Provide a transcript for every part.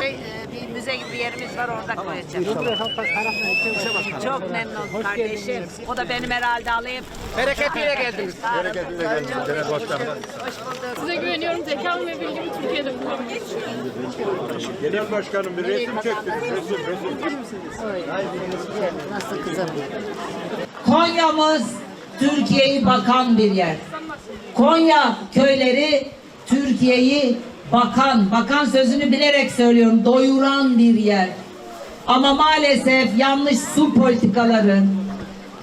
Şey, e, bir müze gibi bir yerimiz var orada koyacağım. Çok memnun oldum kardeşim. O da benim herhalde alayım. Bereketiyle geldiniz. Bereketiyle geldiniz. Hoş bulduk. Size güveniyorum. Zekam ve bilgimi Türkiye'de kullanmayı Genel başkanım bir resim çektim. Resim, resim. Nasıl kızım? Konya'mız Türkiye'yi bakan bir yer. Konya köyleri Türkiye'yi bakan, bakan sözünü bilerek söylüyorum, doyuran bir yer. Ama maalesef yanlış su politikaları,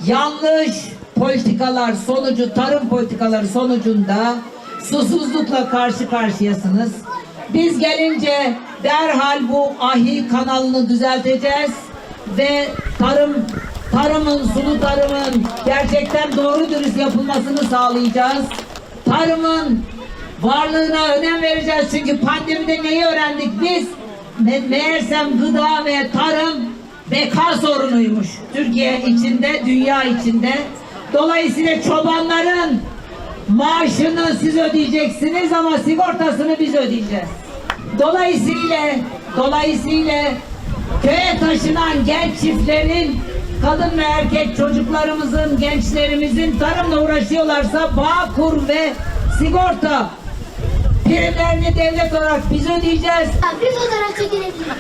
yanlış politikalar sonucu, tarım politikaları sonucunda susuzlukla karşı karşıyasınız. Biz gelince derhal bu ahi kanalını düzelteceğiz ve tarım tarımın, sulu tarımın gerçekten doğru dürüst yapılmasını sağlayacağız. Tarımın varlığına önem vereceğiz çünkü pandemide neyi öğrendik biz? Me- meğersem gıda ve tarım beka sorunuymuş. Türkiye içinde, dünya içinde. Dolayısıyla çobanların maaşını siz ödeyeceksiniz ama sigortasını biz ödeyeceğiz. Dolayısıyla dolayısıyla köye taşınan genç çiftlerin kadın ve erkek çocuklarımızın, gençlerimizin tarımla uğraşıyorlarsa Bağkur ve sigorta primlerini devlet olarak biz ödeyeceğiz. Bir fotoğraf çekilebilir miyim?